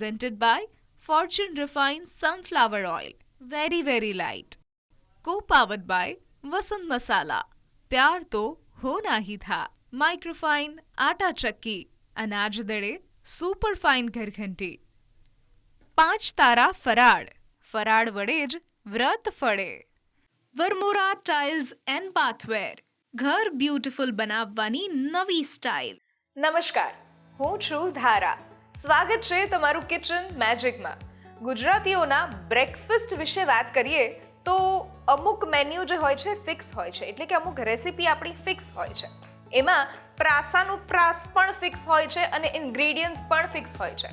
presented by Fortune Refined Sunflower Oil. Very, very light. Co-powered by Vasant Masala. प्यार तो होना ही था microfine आटा चक्की अनाज दड़े સુપર ફાઇન ઘરઘંટી પાંચ તારા ફરાળ ફરાળ વડે જ વ્રત ફળે વરમોરા ટાઇલ્સ એન્ડ પાથવેર ઘર બ્યુટીફુલ બનાવવાની નવી સ્ટાઇલ નમસ્કાર હું છું ધારા સ્વાગત છે તમારું કિચન મેજિકમાં ગુજરાતીઓના બ્રેકફાસ્ટ વિશે વાત કરીએ તો અમુક મેન્યુ જે હોય છે ફિક્સ હોય છે. એટલે કે અમુક રેસિપી આપણી ફિક્સ હોય છે. એમાં પ્રાસાનું પ્રાસ પણ ફિક્સ હોય છે અને ઇન્ગ્રેડિયન્ટ્સ પણ ફિક્સ હોય છે.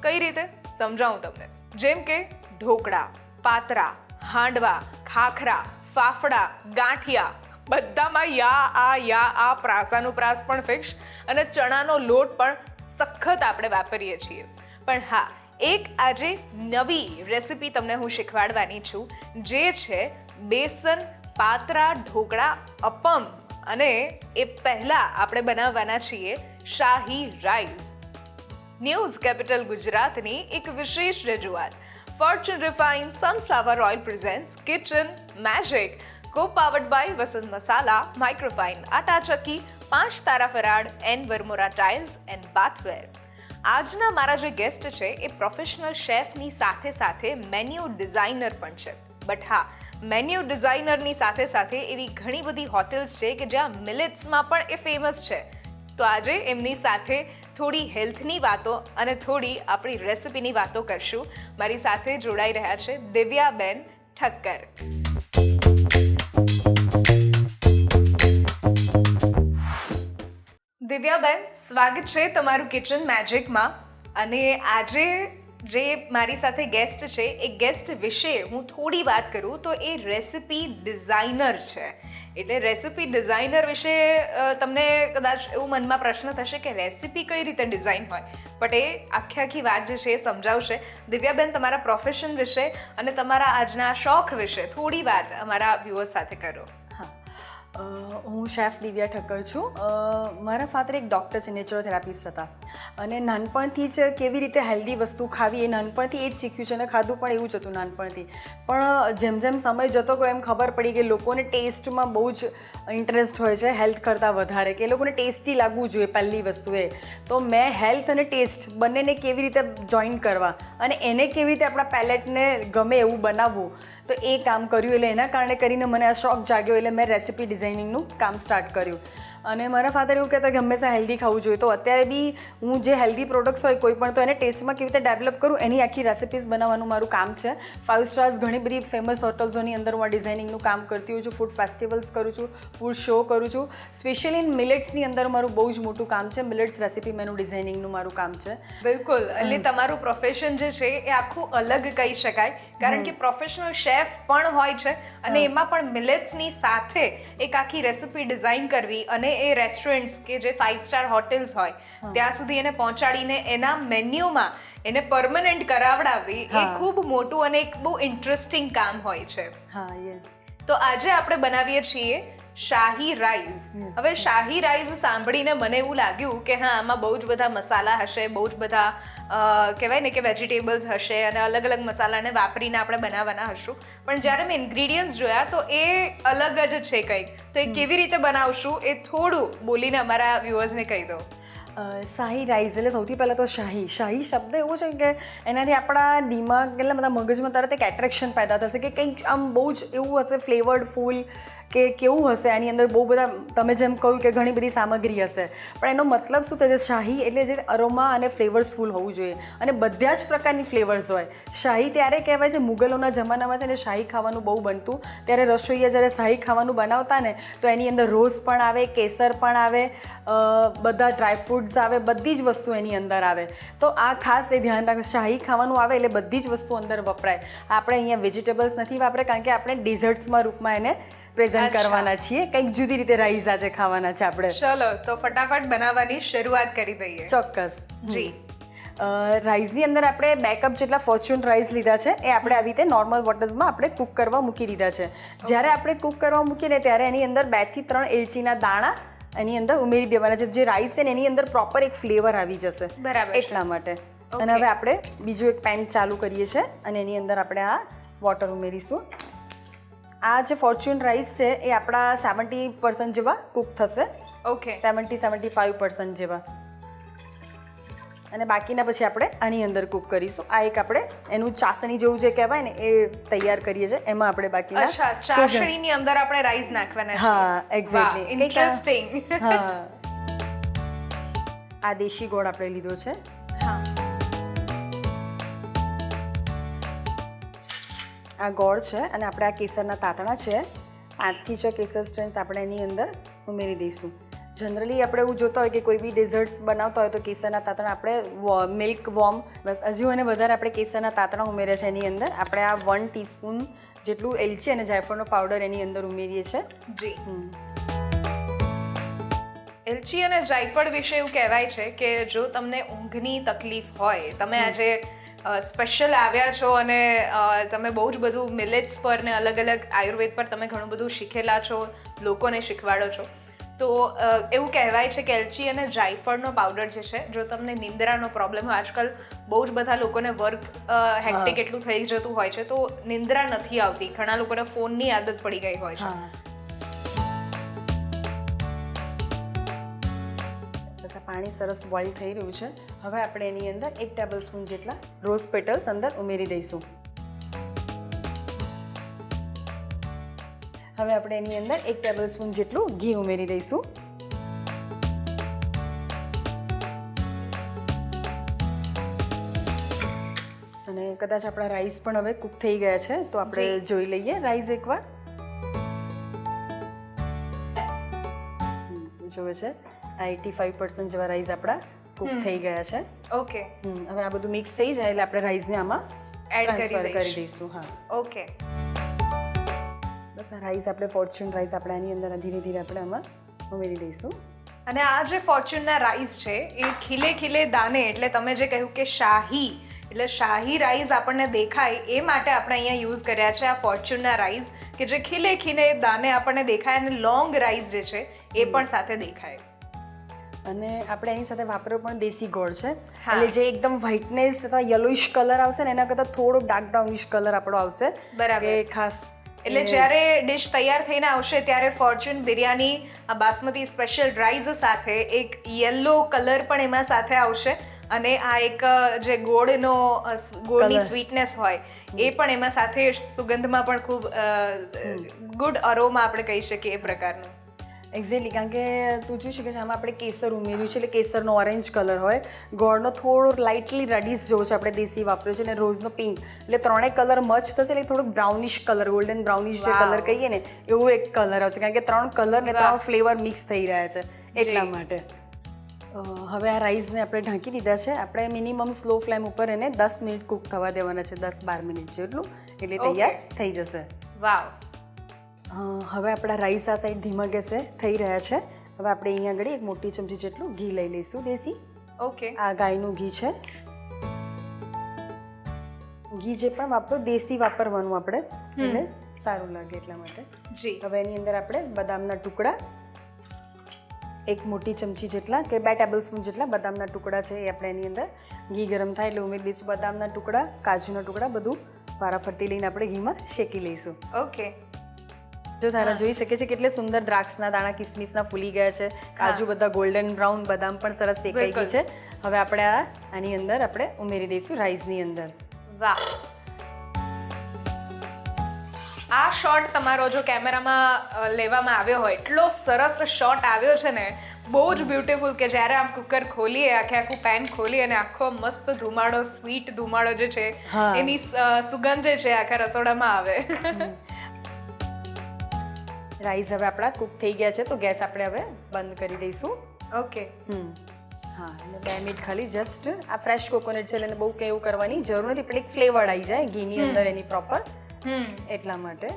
કઈ રીતે? સમજાવું તમને. જેમ કે ઢોકળા, પાતરા, હાંડવા, ખાખરા, ફાફડા, ગાંઠિયા. બધામાં યા, આ યા, આ પ્રાસાનું પ્રાસ પણ ફિક્સ અને ચણાનો લોટ પણ સખત આપણે વાપરીએ છીએ. પણ હા, એક આજે નવી રેસિપી તમને હું શીખવાડવાની છું, જે છે બેસન, પાતરા, ઢોકળા, અપમ અને એ પહેલાં આપણે બનાવવાના છીએ શાહી રાઈસ. ન્યૂઝ કેપિટલ ગુજરાતની એક વિશેષ રજૂઆત. Fortune refine sunflower oil presents kitchen magic co powered by Vasant Masala microfine આટા ચક્કી પાંચ તારા farad and Varmora tiles and bathware આજના મારા જે ગેસ્ટ છે, એ પ્રોફેશનલ શેફની સાથે સાથે મેન્યુ ડિઝાઇનર પણ છે. બટ હા મેન્યુ ડિઝાઇનરની સાથે સાથે એવી ઘણી બધી હોટેલ્સ છે કે જ્યાં મિલેટ્સમાં પણ એ ફેમસ છે. તો આજે એમની સાથે થોડી હેલ્થની વાતો અને થોડી આપણી રેસિપીની વાતો કરશું. મારી સાથે જોડાઈ રહ્યા છે દિવ્યાબેન ઠક્કર. દિવ્યાબેન, સ્વાગત છે તમારું કિચન મેજિકમાં અને આજે જે મારી સાથે ગેસ્ટ છે, એ ગેસ્ટ વિશે હું થોડી વાત કરું તો એ રેસિપી ડિઝાઇનર છે. એટલે રેસિપી ડિઝાઇનર વિશે તમને કદાચ એવું મનમાં પ્રશ્ન થશે કે રેસિપી કઈ રીતે ડિઝાઇન હોય? બટ એ આખી આખી વાત જે છે એ સમજાવશે. દિવ્યાબેન, તમારા પ્રોફેશન વિશે અને તમારા આજના શોખ વિશે થોડી વાત અમારા વ્યૂઅર્સ સાથે કરો. હા શેફ દિવ્યા ઠક્કર છું. મારા ફાધર એક ડૉક્ટર છે નેચરોથેરાપિસ્ટ હતા. અને નાનપણથી જ કેવી રીતે હેલ્ધી વસ્તુ ખાવી એ નાનપણથી એ જ શીખ્યું છે અને ખાધું પણ એવું જ હતું નાનપણથી. પણ જેમ જેમ સમય જતો ગયો, એમ ખબર પડી કે લોકોને ટેસ્ટમાં બહુ જ ઇન્ટરેસ્ટ હોય છે હેલ્થ કરતાં વધારે, કે એ લોકોને ટેસ્ટી લાગવું જોઈએ પહેલી વસ્તુ એ. તો મેં હેલ્થ અને ટેસ્ટ બંનેને કેવી રીતે જોઈન કરવા અને એને કેવી રીતે આપણા પેલેટને ગમે એવું બનાવવું તો એ કામ કર્યું એટલે એના કારણે કરીને મને આ શોખ જાગ્યો એટલે મેં રેસિપી ડિઝાઇનિંગનું કામ સ્ટાર્ટ કર્યું. અને મારા ફાધર એવું કહેતા કે હંમેશા હેલ્ધી ખાવું જોઈએ. તો અત્યારે બી હું જે હેલ્ધી પ્રોડક્ટ્સ હોય કોઈ પણ તો એને ટેસ્ટમાં કેવી રીતે ડેવલપ કરું એની આખી રેસિપીઝ બનાવવાનું મારું કામ છે. ફાઇવ સ્ટાર્સ ઘણી બધી ફેમસ હોટલ્સોની અંદર હું આ ડિઝાઇનિંગનું કામ કરતી હોઉં છું. ફૂડ ફેસ્ટિવલ્સ કરું છું ફૂડ શો કરું છું. સ્પેશિયલી ઇન મિલેટ્સની અંદર મારું બહુ જ મોટું કામ છે. મિલેટ્સ રેસિપી મેનું ડિઝાઇનિંગનું મારું કામ છે. બિલકુલ. એટલે તમારું પ્રોફેશન જે છે એ આખું અલગ કહી શકાય. કારણ કે પ્રોફેશનલ શેફ પણ હોય છે અને એમાં પણ મિલેટ્સની સાથે એક આખી રેસિપી ડિઝાઇન કરવી અને એ રેસ્ટોરન્ટ્સ કે જે ફાઇવ સ્ટાર હોટેલ્સ હોય ત્યાં સુધી એને પહોંચાડીને એના મેન્યુમાં એને પરમનન્ટ કરાવડાવી એ ખૂબ મોટું અને એક બહુ ઇન્ટરેસ્ટિંગ કામ હોય છે. હા યસ તો આજે આપણે બનાવીએ છીએ શાહી રાઈસ હવે શાહી રાઈસ સાંભળીને મને એવું લાગ્યું કે હા આમાં બહુ જ બધા મસાલા હશે બહુ જ બધા કહેવાય ને કે વેજીટેબલ્સ હશે અને અલગ અલગ મસાલાને વાપરીને આપણે બનાવવાના હશું. પણ જ્યારે મેં ઇન્ગ્રીડિયન્ટ્સ જોયા તો એ અલગ જ છે કંઈક. તો એ કેવી રીતે બનાવશું એ થોડું બોલીને અમારા વ્યુઅર્સને કહી દો. શાહી રાઈસ એટલે સૌથી પહેલાં તો શાહી. શાહી શબ્દ એવો છે કે એનાથી આપણા દિમાગ એટલે બધા મગજમાં તરત એક એટ્રેક્શન પેદા થશે કે કંઈક આમ બહુ જ એવું હશે ફ્લેવર્ડ ફૂલ કે કેવું હશે? આની અંદર બહુ બધા તમે જેમ કહ્યું કે ઘણી બધી સામગ્રી હશે. પણ એનો મતલબ શું થાય છે શાહી એટલે જે અરોમા અને ફ્લેવર્સફુલ હોવું જોઈએ. અને બધા જ પ્રકારની ફ્લેવર્સ હોય. શાહી ત્યારે કહેવાય છે, મુગલોના જમાનામાં છે ને શાહી ખાવાનું બહુ બનતું. ત્યારે રસોઈયા જ્યારે શાહી ખાવાનું બનાવતા ને, તો એની અંદર રોઝ પણ આવે, કેસર પણ આવે બધા ડ્રાયફ્રૂટ્સ આવે, બધી જ વસ્તુ એની અંદર આવે. તો આ ખાસ એ ધ્યાન રાખ. શાહી ખાવાનું આવે એટલે બધી જ વસ્તુ અંદર વપરાય. આપણે અહીંયા વેજીટેબલ્સ નથી વાપરે, કારણ કે આપણે ડિઝર્ટ્સમાં રૂપમાં એને પ્રેઝન્ટ કરવાના છીએ. કંઈક જુદી રીતે રાઈસ આજે ખાવાના છે આપણે. ચલો તો ફટાફટ બનાવવાની શરૂઆત કરી દઈએ. ચોક્કસ. જી. રાઈસની અંદર આપણે બે કપ જેટલા ફોર્ચ્યુન રાઈસ લીધા છે એ આપણે આવી રીતે નોર્મલ વોટર્સમાં આપણે કૂક કરવા મૂકી દીધા છે. જ્યારે આપણે કૂક કરવા મૂકીને ત્યારે એની અંદર બેથી ત્રણ એલચીના દાણા એની અંદર ઉમેરી દેવાના છે. જે રાઈસ છે ને એની અંદર પ્રોપર એક ફ્લેવર આવી જશે બરાબર એટલા માટે. અને હવે આપણે બીજું એક પેન ચાલુ કરીએ છીએ અને એની અંદર આપણે આ વોટર ઉમેરીશું. આ જે ફોર્ચ્યુન રાઈસ છે એ આપણા સેવન્ટી પર્સન્ટ જેવા કૂક થશે. Okay seventy seventy five percent જેવા. અને બાકીના પછી આપણે આની અંદર કૂક કરીશું. આ એક આપણે એનું ચાસણી જેવું જે કહેવાય ને એ તૈયાર કરીએ છીએ. એમાં આપણે બાકીના અચ્છા ચાસણીની અંદર આપણે રાઈસ નાખવાના છે હા એક્ઝેક્ટલી ઇન્ટરેસ્ટિંગ હા. આ દેશી ગોળ આપણે લીધો છે. આ ગોળ છે અને આપણે આ કેસરના તાતણા છે. પાંચથી છ કેસર સ્ટ્રેન્સ આપણે એની અંદર ઉમેરી દઈશું. જનરલી આપણે એવું જોતા હોય કે કોઈ બી ડેઝર્ટ્સ બનાવતા હોય તો કેસરના તાતણા આપણે મિલ્ક વોર્મ બસ હજુ અને વધારે આપણે કેસરના તાતણા ઉમેર્યા છે એની અંદર. આપણે આ વન ટીસ્પૂન જેટલું એલચી અને જાયફળનો પાવડર એની અંદર ઉમેરીએ છીએ જી. એલચી અને જાયફળ વિશે એવું કહેવાય છે કે જો તમને ઊંઘની તકલીફ હોય તમે આજે સ્પેશિયલ આવ્યા છો અને તમે બહુ જ બધું મિલેટ્સ પર ને અલગ અલગ આયુર્વેદ પર તમે ઘણું બધું શીખેલા છો લોકોને શીખવાડો છો. તો એવું કહેવાય છે કે એલચી અને જાયફળનો પાવડર જે છે જો તમને નિંદ્રાનો પ્રોબ્લેમ હોય આજકાલ બહુ જ બધા લોકોને વર્ક હેક્ટિક એટલું થઈ જતું હોય છે તો નિંદ્રા નથી આવતી. ઘણા લોકોને ફોનની આદત પડી ગઈ હોય છે. પાણી સરસ બોઇલ થઈ રહ્યું છે. હવે આપણે એની અંદર એક ટેબલ સ્પૂન જેટલા રોઝ પેટલ્સ અંદર ઉમેરી દઈશું. હવે આપણે એની અંદર એક ટેબલ સ્પૂન જેટલું ઘી ઉમેરી દઈશું. અને કદાચ આપણા રાઈસ પણ હવે કૂક થઈ ગયા છે તો આપણે જોઈ લઈએ રાઈસ એકવાર. જોવે છે. આ એટી ફાઈવ પર્સન્ટ જેવા રાઈસ આપણા કુક થઈ ગયા છે. ઓકે હવે આ બધું મિક્સ થઈ જાય એટલે આપણે રાઈસને આમાં એડ ટ્રાન્સફર કરી દઈશું. હા. ઓકે બસ આ રાઈસ આપણે ફોર્ચ્યુન રાઈસ આપણે આની અંદર ધીરે ધીરે આપણે આમાં ઉમેરી દઈશું. અને આ જે ફોર્ચ્યુનના રાઈસ છે એ ખીલે ખીલે દાને એટલે તમે જે કહ્યું કે શાહી એટલે શાહી રાઈસ આપણને દેખાય એ માટે આપણે અહીંયા યુઝ કર્યા છે આ ફોર્ચ્યુનના રાઈસ કે જે ખીલે ખીલે દાને આપણને દેખાય અને લોંગ રાઈસ જે છે એ પણ સાથે દેખાય. અને આપણે એની સાથે વાપર્યો પણ દેશી ગોળ છે. એટલે જે એકદમ વ્હાઇટનેસ અથવા યલોઇશ કલર આવશે ને એના કરતાં થોડો ડાર્ક બ્રાઉનિશ કલર આપણો આવશે. બરાબર. એ ખાસ એટલે જ્યારે ડિશ તૈયાર થઈને આવશે ત્યારે ફોર્ચ્યુન બિરયાની આ બાસમતી સ્પેશિયલ રાઈસ સાથે એક યલો કલર પણ એમાં સાથે આવશે. અને આ એક જે ગોળનો ગોળની સ્વીટનેસ હોય એ પણ એમાં સાથે સુગંધમાં પણ ખૂબ ગુડ અરોમા આપણે કહી શકીએ એ પ્રકારનું. એક્ઝેક્ટલી કારણ કે તું જોઈ શકે છે આમાં આપણે કેસર ઉમેર્યું છે એટલે કેસરનો ઓરેન્જ કલર હોય. ગોળનો થોડો લાઇટલી રેડિશ જેવો છે આપણે દેશી વાપર્યો છે અને રોઝનો પિંક એટલે ત્રણેય કલર મચ થશે એટલે થોડોક બ્રાઉનિશ કલર ગોલ્ડન બ્રાઉનિશ જે કલર કહીએ ને એવું એક કલર આવશે કારણ કે ત્રણ કલર ને ત્રણ ફ્લેવર મિક્સ થઈ રહ્યા છે એટલા માટે. હવે આ રાઈસને આપણે ઢાંકી દીધા છે. આપણે મિનિમમ સ્લો ફ્લેમ ઉપર એને દસ મિનિટ કૂક થવા દેવાના છે દસ બાર મિનિટ જેટલું. એટલે તૈયાર થઈ જશે. વાવ હવે આપણા રાઈસ આ સાઈડ ધીમા ગેસે થઈ રહ્યા છે. હવે આપણે અહીંયા આગળ એક મોટી ચમચી જેટલું ઘી લઈ લઈશું દેશી. ઓકે. આ ગાયનું ઘી છે. ઘી જે પણ વાપરો દેશી વાપરવાનું આપણે. એટલે સારું લાગે એટલા માટે. જી. હવે એની અંદર આપણે બદામના ટુકડા એક મોટી ચમચી જેટલા કે બે ટેબલ સ્પૂન જેટલા બદામના ટુકડા છે એ આપણે એની અંદર. ઘી ગરમ થાય એટલે ઉમેરી દઈશું બદામના ટુકડા કાજુના ટુકડા બધું વારાફરતી લઈને આપણે ઘીમાં શેકી લઈશું. ઓકે. જો તારા જોઈ શકે છે કેટલે સુંદર દ્રાક્ષના દાણા કિસમિસના ફૂલી ગયા છે કાજુ બધા ગોલ્ડન બ્રાઉન બદામ પણ સરસ શેકાઈ ગઈ છે. હવે આપણે આ આની અંદર આપણે ઉમેરી દઈશું રાઈસની અંદર. વાહ. આ શોટ તમારો જો કેમેરામાં લેવામાં આવ્યો હોય એટલો સરસ શોટ આવ્યો છે ને બહુ જ બ્યુટિફુલ કે જ્યારે આમ કુકર ખોલીએ આખે આખું પેન ખોલીએ અને આખો મસ્ત ધુમાડો સ્વીટ ધુમાડો જે છે એની સુગંધ જે છે આખા રસોડામાં આવે. રાઈસ હવે આપણા કૂક થઈ ગયા છે તો ગેસ આપણે હવે બંધ કરી દઈશું. ઓકે. હમ. હા એટલે બે મિનિટ ખાલી જસ્ટ આ ફ્રેશ કોકોનટ છે એટલે એને બહુ કંઈ એવું કરવાની જરૂર નથી પણ એક ફ્લેવર આવી જાય ઘીની અંદર એની પ્રોપર હમ. એટલા માટે.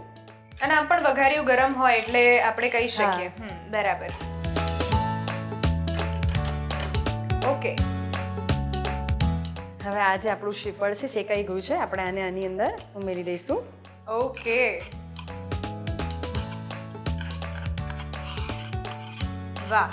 અને આમ પણ વઘાર્યું ગરમ હોય એટલે આપણે કહી શકીએ. બરાબર. ઓકે. હવે આ જે આપણું શ્રીફળ છે શેકાઈ ગયું છે આપણે આને આની અંદર ઉમેરી દઈશું. ઓકે. વાહ.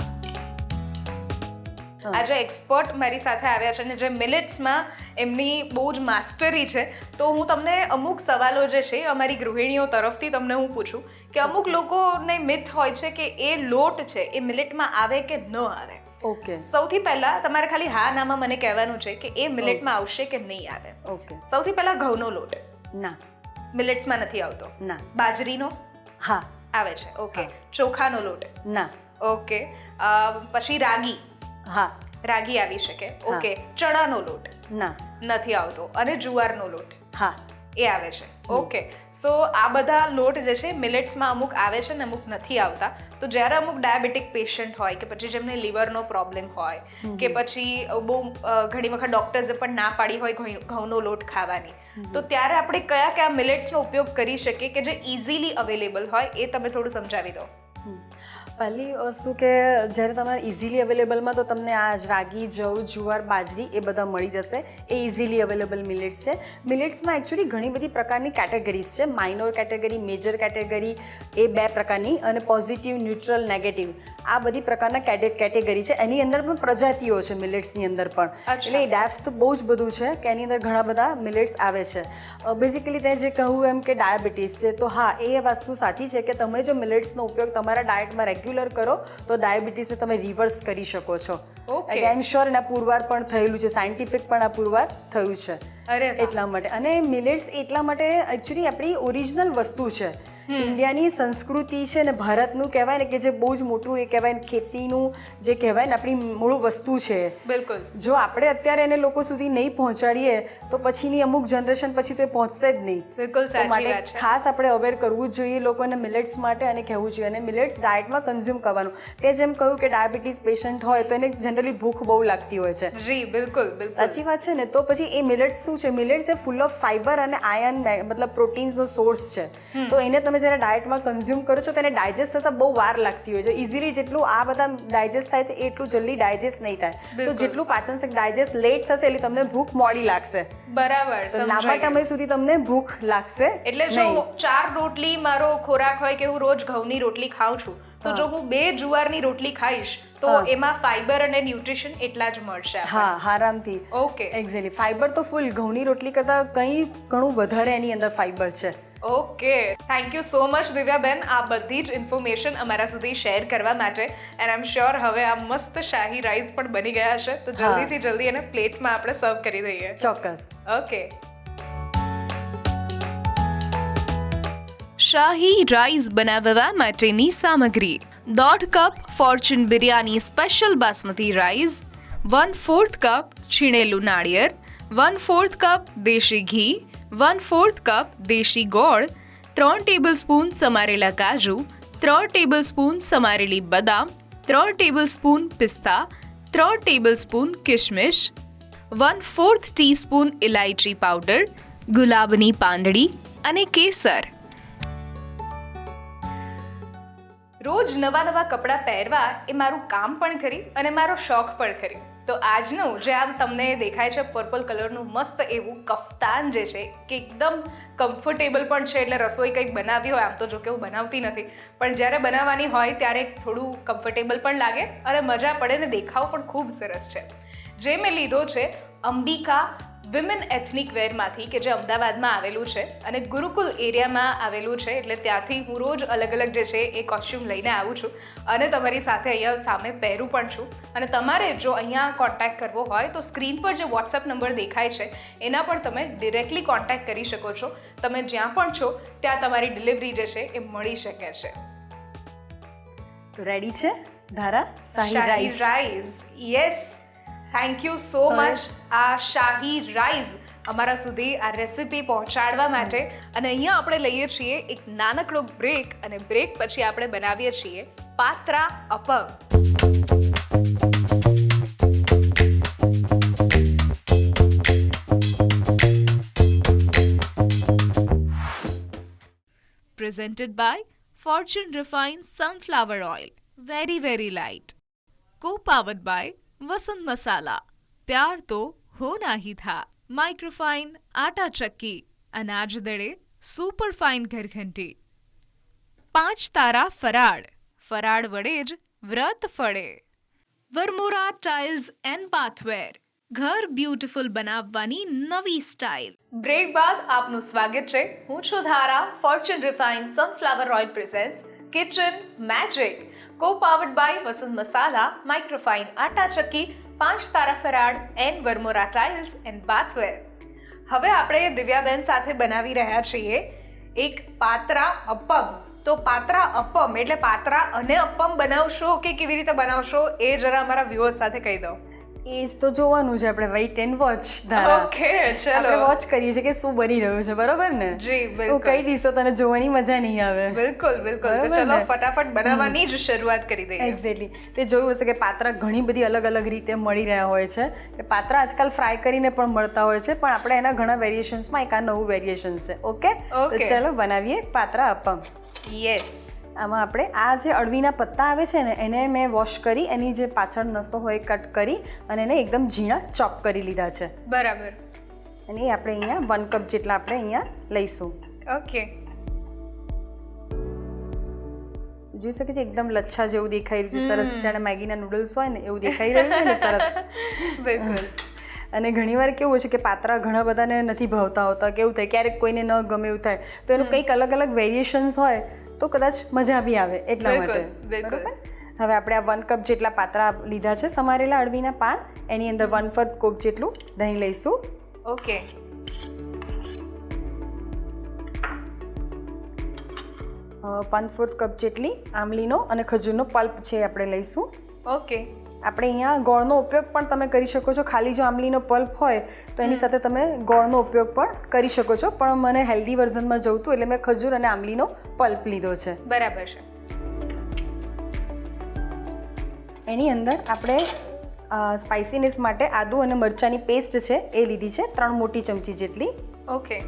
આજે એક્સપર્ટ મારી સાથે આવ્યા છે અને જે મિલેટ્સમાં એમની બહુ જ માસ્ટરી છે તો હું તમને અમુક સવાલો જે છે અમારી ગૃહિણીઓ તરફથી તમને હું પૂછું કે અમુક લોકોને મિથ હોય છે કે એ લોટ છે એ મિલેટમાં આવે કે ન આવે? ઓકે. સૌથી પહેલા તમારે ખાલી હા નામાં મને કહેવાનું છે કે એ મિલેટમાં આવશે કે નહીં આવે. ઓકે. સૌથી પહેલા ઘઉંનો લોટ. ના. મિલેટ્સમાં નથી આવતો. ના. બાજરીનો હા. આવે છે. ઓકે. ચોખાનો લોટ. ના. ઓકે. પછી રાગી. હા. રાગી આવી શકે. ઓકે. ચણાનો લોટ. ના. નથી આવતો. અને જુવારનો લોટ. હા. એ આવે છે. ઓકે. સો આ બધા લોટ જે છે મિલેટ્સમાં અમુક આવે છે ને અમુક નથી આવતા. તો જ્યારે અમુક ડાયાબિટીક પેશન્ટ હોય કે પછી જેમને લીવરનો પ્રોબ્લેમ હોય કે પછી બહુ ઘણી વખત ડોક્ટર્સે પણ ના પાડી હોય ઘઉંનો લોટ ખાવાની. તો ત્યારે આપણે કયા કયા મિલેટ્સનો ઉપયોગ કરી શકીએ કે જે ઇઝીલી અવેલેબલ હોય એ તમે થોડું સમજાવી દો. પહેલી વસ્તુ કે જ્યારે તમારે ઇઝીલી અવેલેબલમાં તો તમને આ રાગી, જવ, જુવાર, બાજરી એ બધા મળી જશે. એ ઇઝીલી અવેલેબલ મિલેટ્સ છે. મિલેટ્સમાં એકચ્યુઅલી ઘણી બધી પ્રકારની કેટેગરીઝ છે. માઇનોર કેટેગરી મેજર કેટેગરી એ બે પ્રકારની અને પોઝિટિવ ન્યુટ્રલ નેગેટિવ આ બધી પ્રકારના કેટે કેટેગરી છે. એની અંદર પણ પ્રજાતિઓ છે મિલેટ્સની અંદર પણ. એટલે એ ડેપ્થ તો બહુ જ બધું છે કે એની અંદર ઘણા બધા મિલેટ્સ આવે છે. બેઝિકલી તે જે કહું એમ કે ડાયાબિટીસ છે તો હા એ વસ્તુ સાચી છે કે તમે જો મિલેટ્સનો ઉપયોગ તમારા ડાયટમાં રેગ્યુલર કરો તો ડાયાબિટીસને તમે રિવર્સ કરી શકો છો. આઈ એમ શ્યોર એના પુરવાર પણ થયેલું છે સાયન્ટિફિક પણ આ પુરવાર થયું છે. અરે એટલા માટે. અને મિલેટ્સ એટલા માટે એકચ્યુઅલી આપણી ઓરિજિનલ વસ્તુ છે. ઇન્ડિયાની સંસ્કૃતિ છે ને ભારતનું કહેવાય ને કે જે બહુ જ મોટું એ કહેવાય ને ખેતીનું જે કહેવાય ને આપણી મૂળ વસ્તુ છે. બિલકુલ. જો આપણે અત્યારે એને લોકો સુધી નહીં પહોંચાડીએ તો પછીની અમુક જનરેશન પછી તો એ પહોંચશે જ નહીં. બિલકુલ સાચી વાત ખાસ આપણે અવેર કરવું જ જોઈએ લોકોને મિલેટ્સ માટે અને કહેવું જોઈએ. અને મિલેટ્સ ડાયટમાં કન્ઝ્યુમ કરવાનું. તે જેમ કહ્યું કે ડાયાબિટીસ પેશન્ટ હોય તો એને જનરલી ભૂખ બહુ લાગતી હોય છે. જી બિલકુલ બિલકુલ. સાચી વાત છે ને? તો પછી એ મિલેટ્સ શું છે મિલેટ્સ એ ફૂલ ઓફ ફાઈબર અને આયન મતલબ પ્રોટીન્સનો સોર્સ છે. તો એને તમે જ્યારે ડાયટમાં કન્ઝ્યુમ કરો છો તેને ડાયજેસ્ટ થતા બહુ વાર લાગતી હોય છે. ઇઝીલી જેટલું આ બધા ડાયજેસ્ટ થાય છે એટલું જલ્દી ડાયજેસ્ટ નહીં થાય. તો જેટલું પાચન શક્તિ ડાયજેસ્ટ લેટ થશે એટલે તમને ભૂખ મોડી લાગશે. બરાબર લાંબા સમય સુધી તમને ભૂખ લાગશે એટલે જો. ચાર રોટલી મારો ખોરાક હોય કે હું રોજ ઘઉંની રોટલી ખાઉં છું તો જો હું. બે જુવારની રોટલી ખાઈશ તો એમાં ફાઈબર અને ન્યુટ્રિશન એટલા જ મળશે હા આરામથી ઓકે એક્ઝેક્ટલી ફાઈબર તો ફૂલ ઘઉંની રોટલી કરતાં કંઈ ઘણું વધારે એની અંદર ફાઈબર છે. Okay thank you so much દિવ્યાબેન. આ બધી જ ઇન્ફોર્મેશન અમારા સુધી શેર કરવા માટે. એન્ડ આઈ એમ શ્યોર હવે આ મસ્ત શાહી રાઈસ પણ બની ગયા છે તો જલ્દીથી જલ્દી એને પ્લેટમાં આપણે સર્વ કરી દઈએ. ચોક્કસ. ઓકે શાહી રાઈસ બનાવવા માટેની સામગ્રી. દોઢ cup Fortune biryani special basmati rice, one fourth cup છીણેલું નાળિયેર, વન ફોર્થ કપ દેશી ઘી, વન ફોર્થ કપ દેશી ગોળ, ત્રણ ટેબલસ્પૂન સમારેલા કાજુ, ત્રણ ટેબલસ્પૂન સમારેલી બદામ, ત્રણ ટેબલસ્પૂન પિસ્તા, ત્રણ ટેબલસ્પૂન કિશમિશ વન ફોર્થ ટીસ્પૂન ઇલાયચી પાવડર, ગુલાબની પાંદડી અને કેસર. રોજ નવા નવા કપડાં પહેરવા એ મારું કામ પણ ખરી અને મારો શોખ પણ ખરી. તો આજનું જે આમ તમને દેખાય છે પર્પલ કલરનું મસ્ત એવું કફતાન જે છે, કે એકદમ કમ્ફર્ટેબલ પણ છે, એટલે રસોઈ કંઈક બનાવી હોય, આમ તો જો કે હું બનાવતી નથી, પણ જ્યારે બનાવવાની હોય ત્યારે થોડું કમ્ફર્ટેબલ પણ લાગે અને મજા પડે ને દેખાવ પણ ખૂબ સરસ છે. જે મેં લીધો છે અંબિકા વિમેન એથનિક વેરમાંથી કે જે અમદાવાદમાં આવેલું છે અને ગુરુકુલ એરિયામાં આવેલું છે એટલે ત્યાંથી હું રોજ અલગ અલગ જે છે એ કોસ્ચ્યુમ લઈને આવું છું. અને તમારી સાથે અહીંયા સામે પહેરું પણ છું. અને તમારે જો અહીંયા કોન્ટેક્ટ કરવો હોય તો સ્ક્રીન પર જે વોટ્સઅપ નંબર દેખાય છે એના પર તમે ડિરેક્ટલી કોન્ટેક્ટ કરી શકો છો. તમે જ્યાં પણ છો ત્યાં તમારી ડિલિવરી જે છે એ મળી શકે છે. રેડી છે? ધારા? શાહી rice rice yes thank you so much આ શાહી રાઈસ અમારા સુધી આ રેસિપી પહોંચાડવા માટે. અને અહીંયા આપણે લઈએ છીએ એક નાનકડો બ્રેક અને બ્રેક પછી આપણે બનાવીએ છીએ patra appam. Presented by Fortune Refined sunflower oil very very light co powered by Vasant Masala प्यार तो होना ही था माइक्रोफाइन आटा चक्की अनाज दड़े સુપર ફાઇન ઘરઘંટી પાંચ તારા ફરાળ ફરાળ વડે જ વ્રત ફળે વરમોરા ટાઇલ્સ એન્ડ પાથવેર ઘર બ્યુટીફુલ બનાવવાની નવી સ્ટાઇલ બ્રેક બાદ આપનું સ્વાગત છે હું છું Dhara Fortune refine sunflower oil presents kitchen magic Co by Vasant Masala microfine આટા ચક્કી પાંચ તારા farad and Varmora tiles and bathware હવે આપણે દિવ્યાબેન સાથે બનાવી રહ્યા છીએ એક પાત્રા અપમ તો પાત્રા અપમ એટલે પાત્રા અને અપમ બનાવશો કે કેવી રીતે બનાવશો એ જરા અમારા વ્યુઅર્સ સાથે કહી દો. એ જ તો જોવાનું છે આપણે wait and watch Dhara. Okay આપણે વોચ કરીએ છીએ કે શું બની રહ્યું છે બરોબર ને? જી બિલકુલ. કઈ દિવસો તને જોવાની મજા નહીં આવે. બિલકુલ બિલકુલ. તો ચલો ફટાફટ બનાવવાની જ શરૂઆત કરી દઈએ. એક્ઝેક્ટલી તે જોયું હશે કે પાત્રા ઘણી બધી અલગ અલગ રીતે મળી રહ્યા હોય છે. કે પાત્રા આજકાલ ફ્રાય કરીને પણ મળતા હોય છે પણ આપણે એના ઘણા વેરિએશન્સમાં એક આ નવું વેરિએશન છે ઓકે તો ચલો ચાલો બનાવીએ પાત્રા અપમ. યસ આમાં આપણે આ જે અળવીના પત્તા આવે છે ને એને મેં વોશ કરી એની જે પાછળ નસો હોય કટ કરી અને એને એકદમ ઝીણા ચોપ કરી લીધા છે. બરાબર. અને એ આપણે અહીંયા વન કપ જેટલા આપણે અહીંયા લઈશું. ઓકે. જોઈ શકે છે એકદમ લચ્છા જેવું દેખાઈ રહ્યું છે. સરસ જાણે મેગીના નૂડલ્સ હોય ને એવું દેખાઈ રહ્યું છે ને સરસ. બિલકુલ. અને ઘણીવાર કેવું છે કે પાત્રા ઘણા બધાને નથી ભાવતા હોતા કેવું થાય ક્યારેક કોઈને ન ગમે એવું થાય તો એનું કંઈક અલગ અલગ વેરિએશન્સ હોય તો કદાચ મજા બી આવે એટલા માટે. હવે આપણે આ વન કપ જેટલા પાત્રા લીધા છે સમારેલા અળવીના પાન એની અંદર વન ફોર્થ કપ જેટલું દહીં લઈશું. ઓકે. વન ફોર્થ કપ જેટલી આમલીનો અને ખજૂરનો પલ્પ છે આપણે લઈશું. ઓકે. આપણે અહીંયા ગોળનો ઉપયોગ પણ તમે કરી શકો છો. ખાલી જો આંબલીનો પલ્પ હોય તો એની સાથે તમે ગોળનો ઉપયોગ પણ કરી શકો છો. પણ મને હેલ્ધી વર્ઝનમાં જવું એટલે મેં ખજૂર અને આંબલીનો પલ્પ લીધો છે. બરાબર છે. એની અંદર આપણે સ્પાઇસીનેસ માટે આદુ અને મરચાંની પેસ્ટ છે એ લીધી છે ત્રણ મોટી ચમચી જેટલી. ઓકે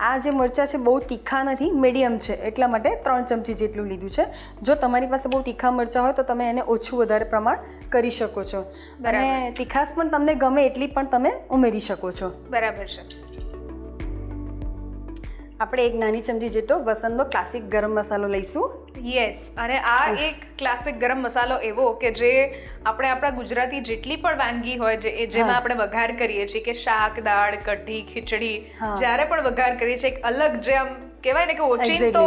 આ જે મરચાં છે બહુ તીખા નથી મીડિયમ છે. એટલા માટે ત્રણ ચમચી જેટલું લીધું છે. જો તમારી પાસે બહુ તીખા મરચાં હોય તો તમે એને ઓછું વધારે પ્રમાણ કરી શકો છો. અને તીખાશ પણ તમને ગમે એટલી પણ તમે ઉમેરી શકો છો. બરાબર છે. આપણે એક નાની ચમચી જેટલો વસંતનો ક્લાસિક ગરમ મસાલો લઈશું. યસ અને આ એક ક્લાસિક ગરમ મસાલો એવો કે જે આપણે આપણા ગુજરાતી જેટલી પણ વાનગી હોય જે એ જેમાં આપણે વઘાર કરીએ છીએ કે શાક દાળ કઢી ખીચડી જ્યારે પણ વઘાર કરીએ છીએ એક અલગ જે આમ કહેવાય ને કે ઓચિંતો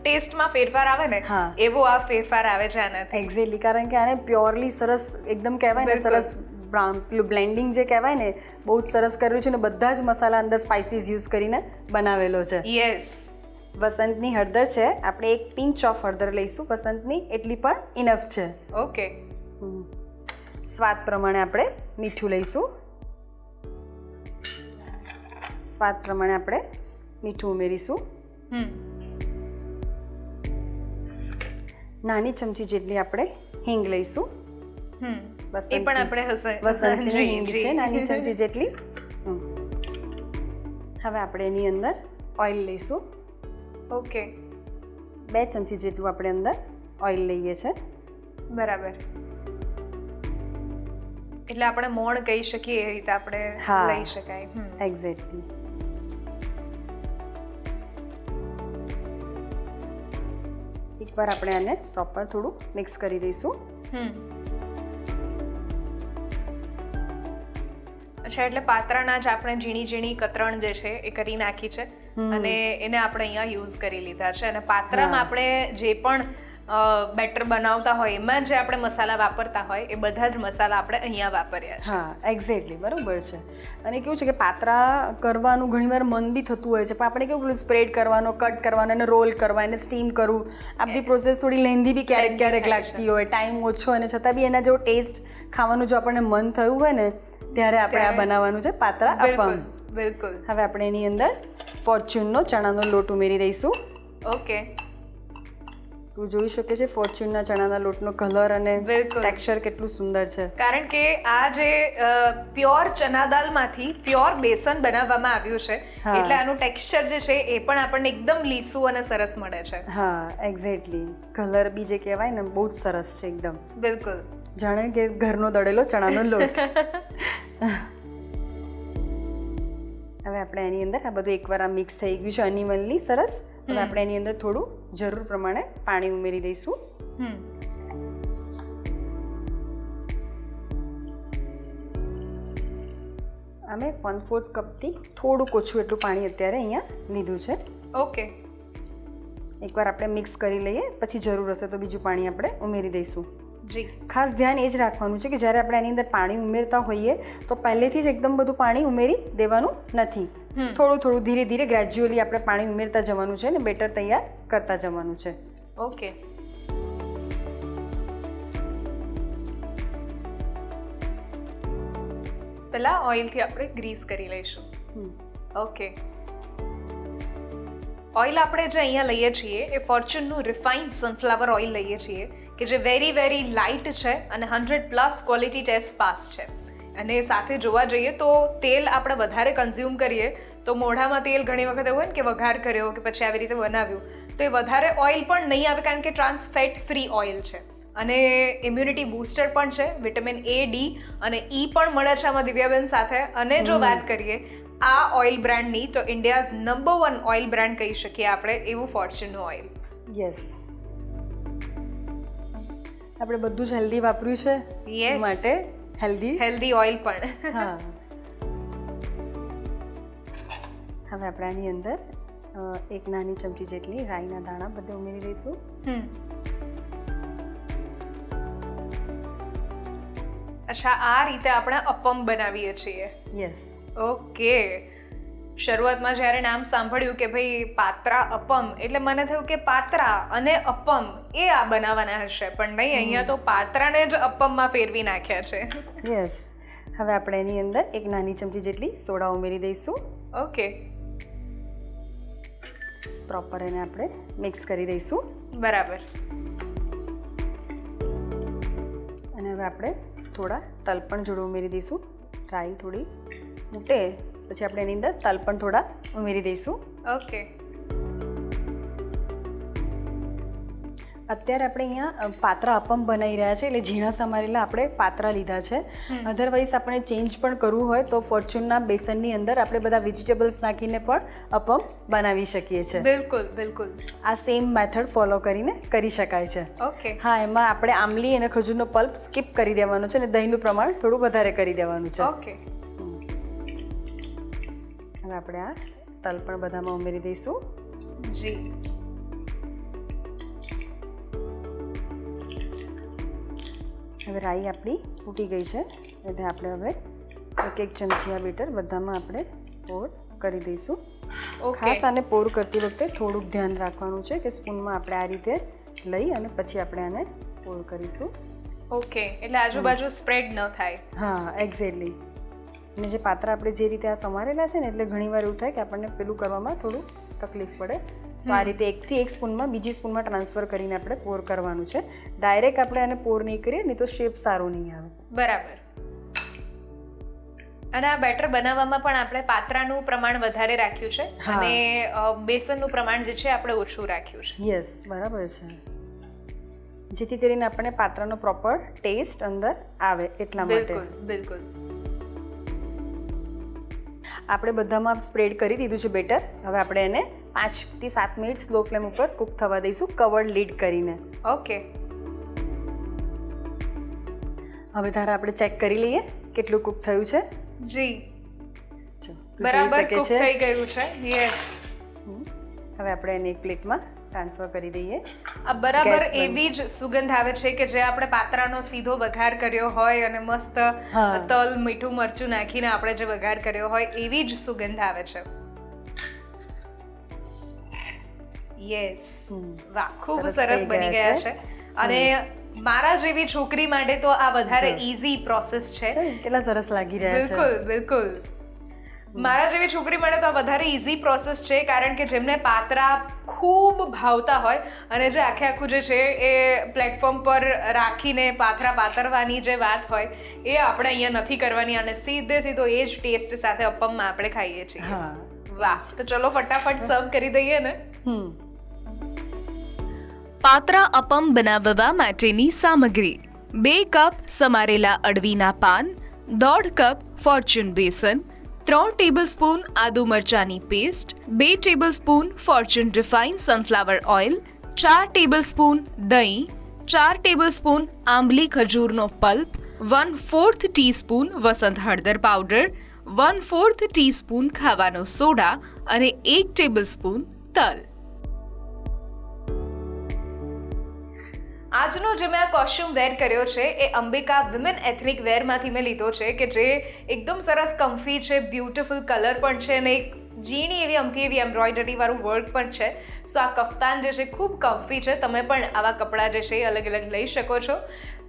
ટેસ્ટમાં ફેરફાર આવે ને એવો આ ફેરફાર આવે છે આનાથી. એક્ઝેક્ટલી કારણ કે આને પ્યોરલી સરસ એકદમ કહેવાય ને સરસ બ્રાઉન પેલું બ્લેન્ડિંગ જે કહેવાય ને બહુ જ સરસ કર્યું છે ને બધા જ મસાલા અંદર સ્પાઇસીસ યુઝ કરીને બનાવેલો છે. યસ વસંતની હળદર છે આપણે એક પિંચ ઓફ હળદર લઈશું. વસંતની એટલી પણ ઇનફ છે. ઓકે. સ્વાદ પ્રમાણે આપણે મીઠું લઈશું. સ્વાદ પ્રમાણે આપણે મીઠું ઉમેરીશું. નાની ચમચી જેટલી આપણે હિંગ લઈશું. એ પણ આપણે વસંતની હિંગ છે નાની ચમચી જેટલી. હવે આપણે એની અંદર ઓઇલ લઈશું. ઓકે. બે ચમચી જેટલું આપણે અંદર ઓઇલ લઈએ છે. બરાબર. એટલે આપણે મોણ કહી શકીએ એ રીતે આપણે. લઈ શકાય. એક્ઝેક્ટલી એકવાર આપણે આને પ્રોપર થોડું મિક્સ કરી દઈશું. હમ. અચ્છા એટલે પાત્રાના જ આપણે ઝીણી ઝીણી કતરણ જે છે એ કરી નાખી છે. અને એને આપણે અહીંયા યુઝ કરી લીધા છે. અને પાત્રામાં આપણે જે પણ બેટર બનાવતા હોય એમાં જે આપણે મસાલા વાપરતા હોય એ બધા જ મસાલા આપણે અહીંયા વાપર્યા છે. હા એક્ઝેક્ટલી બરાબર છે. અને કેવું છે કે પાત્રા કરવાનું ઘણીવાર મન બી થતું હોય છે પણ આપણે કેવું પેલું સ્પ્રેડ કરવાનો કટ કરવાનો એને રોલ કરવા એને સ્ટીમ કરવું આ બધી પ્રોસેસ થોડી લેન્ધી બી ક્યારેક ક્યારેક લાગતી હોય ટાઈમ ઓછો અને છતાં બી એના જેવો ટેસ્ટ ખાવાનું જો આપણને મન થયું હોય ને ત્યારે આપણે આ બનાવવાનું છે પાત્રા અપમ બિલકુલ. હવે આપણે એની અંદર ફોર્ચ્યુનનો ચણાનો લોટ ઉમેરી દઈશું. ઓકે. તું જોઈ શકે છે ફોર્ચ્યુનના ચણાના લોટનો કલર અને. ટેક્સચર કેટલું સુંદર છે. કારણ કે આ જે પ્યોર ચના દાલમાંથી પ્યોર બેસન બનાવવામાં આવ્યું છે એટલે આનું ટેક્સચર જે છે એ પણ આપણને એકદમ લીસું અને સરસ મળે છે. હા એક્ઝેક્ટલી કલર બી જે કહેવાય ને બહુ જ સરસ છે એકદમ. બિલકુલ. જાણે કે ઘરનો દળેલો ચણાનો લોટ. હવે આપણે એની અંદર આ બધું એકવાર આ મિક્સ થઈ ગયું છે એનિમલની સરસ. હવે આપણે એની અંદર થોડું જરૂર પ્રમાણે પાણી ઉમેરી દઈશું. અમે વન ફોર્થ કપથી થોડુંક ઓછું એટલું પાણી અત્યારે અહીંયા લીધું છે. ઓકે. એકવાર આપણે મિક્સ કરી લઈએ પછી જરૂર હશે તો બીજું પાણી આપણે ઉમેરી દઈશું. જી ખાસ ધ્યાન એ જ રાખવાનું છે કે જ્યારે આપણે આની અંદર પાણી ઉમેરતા હોઈએ તો પહેલેથી જ એકદમ બધું પાણી ઉમેરી દેવાનું નથી. થોડું થોડું ધીરે ધીરે ગ્રેજ્યુઅલી આપણે પાણી ઉમેરતા જવાનું છે અને બેટર તૈયાર કરતા જવાનું છે. ઓકે પહેલા ઓઇલથી આપણે ગ્રીસ કરી લઈશું. ઓકે ઓઇલ આપણે જે અહીંયા લઈએ છીએ એ ફોર્ચ્યુનનું રિફાઇન્ડ સનફ્લાવર ઓઇલ લઈએ છીએ. કે જે વેરી વેરી લાઇટ છે અને hundred plus quality test pass છે. અને સાથે જોવા જઈએ તો તેલ આપણે વધારે કન્ઝ્યુમ કરીએ તો મોઢામાં તેલ ઘણી વખત એવું હોય ને કે વઘાર કર્યો કે પછી આવી રીતે બનાવ્યું તો એ વધારે ઓઇલ પણ નહીં આવે કારણ કે ટ્રાન્સ ફેટ ફ્રી ઓઇલ છે. અને ઇમ્યુનિટી બૂસ્ટર પણ છે વિટામિન એ ડી અને ઈ પણ મળે છે આમાં દિવ્યાબેન સાથે. અને જો વાત કરીએ આ ઓઇલ બ્રાન્ડની તો India's number one oil brand કહી શકીએ આપણે એવું ફોર્ચ્યુનનું ઓઇલ યસ આપણે બધું જ હેલ્ધી વાપર્યું છે એ માટે હેલ્ધી હેલ્ધી ઓઇલ પણ. હા. હવે આપણે આની અંદર એક નાની ચમચી જેટલી રાઈના દાણા બધે ઉમેરી દઈશું હમ. અચ્છા આ રીતે આપણે અપમ બનાવીએ છીએ. યસ ઓકે શરૂઆતમાં જ્યારે નામ સાંભળ્યું કે ભાઈ પાત્રા અપમ એટલે મને થયું કે પાત્રા અને અપમ એ આ બનાવવાના હશે. પણ નહીં અહીંયા તો પાત્રાને જ અપમમાં ફેરવી નાખ્યા છે. યસ હવે આપણે એની અંદર એક નાની ચમચી જેટલી સોડા ઉમેરી દઈશું. ઓકે. પ્રોપર એને આપણે મિક્સ કરી દઈશું. બરાબર. અને હવે આપણે થોડા તલ પણ જોડે ઉમેરી દઈશું. રાઈ થોડી ફૂટે પછી આપણે એની અંદર તલ પણ થોડા ઉમેરી દઈશું. ઓકે. અત્યારે આપણે અહીંયા પાત્રા અપમ બનાવી રહ્યા છે એટલે ઝીણા સમારેલા આપણે પાત્રા લીધા છે. અધરવાઇઝ આપણે ચેન્જ પણ કરવું હોય તો ફોર્ચ્યુનના બેસનની અંદર આપણે બધા વેજીટેબલ્સ નાખીને પણ અપમ બનાવી શકીએ છીએ બિલકુલ બિલકુલ. આ સેમ મેથડ ફોલો કરીને કરી શકાય છે. ઓકે. હા એમાં આપણે આંબલી અને ખજૂરનો પલ્પ સ્કીપ કરી દેવાનો છે અને દહીંનું પ્રમાણ થોડું વધારે કરી દેવાનું છે. ઓકે. હવે આપણે આ તલ પણ બધામાં ઉમેરી દઈશું. જી. હવે રાઈ આપણી ફૂટી ગઈ છે. એટલે આપણે હવે એક એક ચમચી આ બેટર બધામાં આપણે પોર કરી દઈશું. ખાસ આને પોર કરતી વખતે થોડુંક ધ્યાન રાખવાનું છે કે સ્પૂનમાં આપણે આ રીતે લઈ અને પછી આપણે આને પોર કરીશું. ઓકે. એટલે આજુબાજુ સ્પ્રેડ ન થાય. હા એક્ઝેક્ટલી અને જે પાત્ર આપણે જે રીતે આ સમારેલા છે ને એટલે ઘણીવાર એવું થાય કે આપણને પેલું કરવામાં થોડું તકલીફ પડે. તો આ રીતે એકથી એક સ્પૂનમાં બીજી સ્પૂનમાં ટ્રાન્સફર કરીને આપણે પોર કરવાનું છે. ડાયરેક્ટ આપણે આને પોર નહીં કરીએ નહીં તો શેપ સારો નહીં આવે. બરાબર. અને આ બેટર બનાવવામાં પણ આપણે પાત્રાનું પ્રમાણ વધારે રાખ્યું છે અને બેસનનું પ્રમાણ જે છે આપણે ઓછું રાખ્યું છે. યસ બરાબર છે. જેથી કરીને આપણને પાત્રનો પ્રોપર ટેસ્ટ અંદર આવે એટલા માટે. બિલકુલ બિલકુલ. આપણે બધામાં સ્પ્રેડ કરી દીધું છે બેટર. હવે આપણે એને પાંચથી સાત મિનિટ સ્લો ફ્લેમ ઉપર કૂક થવા દઈશું કવર્ડ લીડ કરીને. ઓકે. હવે તારે આપણે ચેક કરી લઈએ કેટલું કૂક થયું છે. જી. બરાબર કૂક થઈ ગયું છે. યસ હવે આપણે એને એક પ્લેટમાં ટ્રાન્સફર કરી દઈએ. આ બરાબર એવી જ સુગંધ આવે છે કે જે આપણે પાત્રાનો સીધો વઘાર કર્યો હોય અને મસ્ત તલ મીઠું મરચું નાખીને આપણે જે વઘાર કર્યો હોય એવી જ સુગંધ આવે છે. યસ વાહ ખૂબ સરસ બની ગયા છે. અને મારા જેવી છોકરી માટે તો આ વધારે. ઈઝી પ્રોસેસ છે. છે કેટલા સરસ લાગી રહ્યા છે. બિલકુલ બિલકુલ. મારા જેવી છોકરી માટે તો આ વધારે ઇઝી પ્રોસેસ છે કારણ કે જેમને પાત્રા ખૂબ ભાવતા હોય અને જે આખે આખું જે છે એ પ્લેટફોર્મ પર રાખીને પાથરા પાતરવાની જે વાત હોય એ આપણે અહીંયા નથી કરવાની અને સીધે સીધો એ જ ટેસ્ટ સાથે અપમમાં આપણે ખાઈએ છીએ. હા. વાહ તો ચલો ફટાફટ સર્વ કરી દઈએ ને. પાત્રા અપમ બનાવવા માટેની સામગ્રી બે કપ સમારેલા અડવીના પાન દોઢ કપ ફોર્ચ્યુન બેસન ત્રણ ટેબલસ્પૂન આદુ મરચાની પેસ્ટ બે tablespoon Fortune refine sunflower oil ચાર ટેબલસ્પૂન દહીં, ચાર ટેબલસ્પૂન આંબલી ખજૂરનો pulp one fourth teaspoon Vasant હળદર પાવડર વન ફોર્થ ટીસ્પૂન ખાવાનો સોડા અને એક ટેબલસ્પૂન તલ. આજનો જે મેં આ કોસ્ચ્યુમ વેર કર્યો છે, એ અંબિકા વિમેન એથનિક વેરમાંથી મેં લીધો છે, કે જે એકદમ સરસ કમ્ફી છે બ્યુટિફુલ કલર પણ છે અને એક ઝીણી એવી અમથી એવી એમ્બ્રોઇડરીવાળું વર્ક પણ છે. સો આ કફતાન જે છે, ખૂબ કમ્ફી છે. તમે પણ આવા કપડાં જે છે એ અલગ અલગ લઈ શકો છો.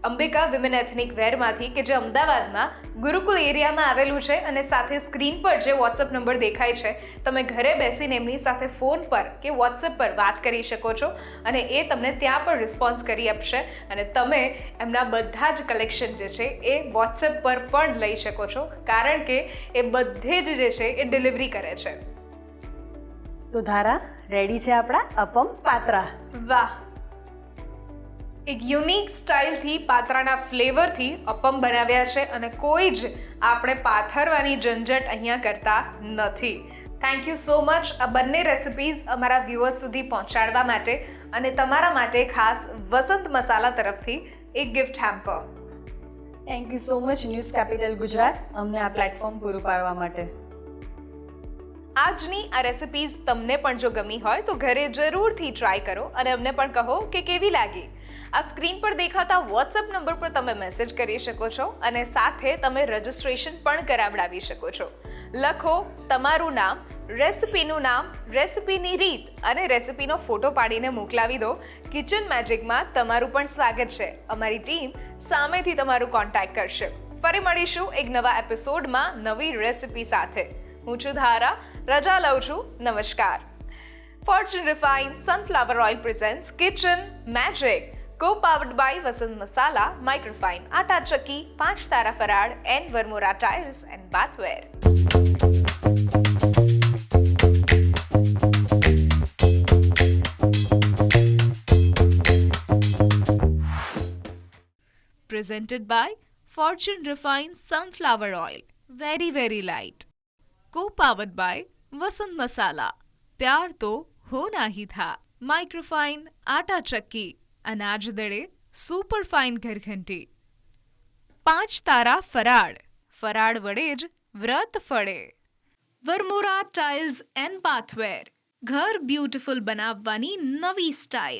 અંબિકા વિમેન એથનિક વેરમાંથી કે જે અમદાવાદમાં ગુરુકુલ એરિયામાં આવેલું છે અને સાથે સ્ક્રીન પર જે વોટ્સઅપ નંબર દેખાય છે તમે ઘરે બેસીને એમની સાથે ફોન પર કે વોટ્સઅપ પર વાત કરી શકો છો અને એ તમને ત્યાં પણ રિસ્પોન્સ કરી આપશે અને તમે એમના બધા જ કલેક્શન જે છે એ વોટ્સએપ પર પણ લઈ શકો છો કારણ કે એ બધે જ જે છે એ ડિલિવરી કરે છે. તો ધારા રેડી છે આપણા અપમ પાત્રા. વાહ! એક યુનિક સ્ટાઇલથી પાત્રાના ફ્લેવરથી અપમ બનાવ્યા છે અને કોઈ જ આપણે પાથરવાની ઝંઝટ અહીંયા કરતા નથી. થેન્ક યુ સો મચ આ બંને રેસિપીઝ અમારા વ્યુઅર્સ સુધી પહોંચાડવા માટે અને તમારા માટે ખાસ વસંત મસાલા તરફથી એક gift hamper thank you so much news capital Gujarat અમને આ પ્લેટફોર્મ પૂરું પાડવા માટે. આજની આ રેસિપીઝ તમને પણ જો ગમી હોય તો ઘરે જરૂરથી ટ્રાય કરો અને અમને પણ કહો કે કેવી લાગી. આ સ્ક્રીન પર દેખાતા વોટ્સએપ નંબર પર તમે મેસેજ કરી શકો છો અને સાથે તમે રજિસ્ટ્રેશન પણ કરાવડાવી શકો છો. લખો તમારું નામ રેસિપીનું નામ રેસિપીની રીત અને રેસિપીનો ફોટો પાડીને મોકલાવી દો. કિચન મેજિકમાં તમારું પણ સ્વાગત છે. અમારી ટીમ સામેથી તમારું કોન્ટેક્ટ કરશે. ફરી મળીશું એક નવા એપિસોડમાં નવી રેસિપી સાથે. હું છું ધારા, રજા લઉં છું. નમસ્કાર. Fortune refine sunflower oil presents kitchen magic Co powered by Vasant masala microfine atta chakki પાંચ તારા ફરાળ and Varmora tiles and bathware presented by Fortune Refined Sunflower Oil. Very, very light. Co-powered by Vasant Masala. प्यार तो होना ही था microfine आटा चक्की અનાજ દળે સુપરફાઇન ઘરઘંટી. પાંચ તારા ફરાળ. ફરાળ વડે જ વ્રત ફળે. Varmora tiles and bathware. ઘર બ્યુટીફુલ બનાવવાની નવી સ્ટાઇલ.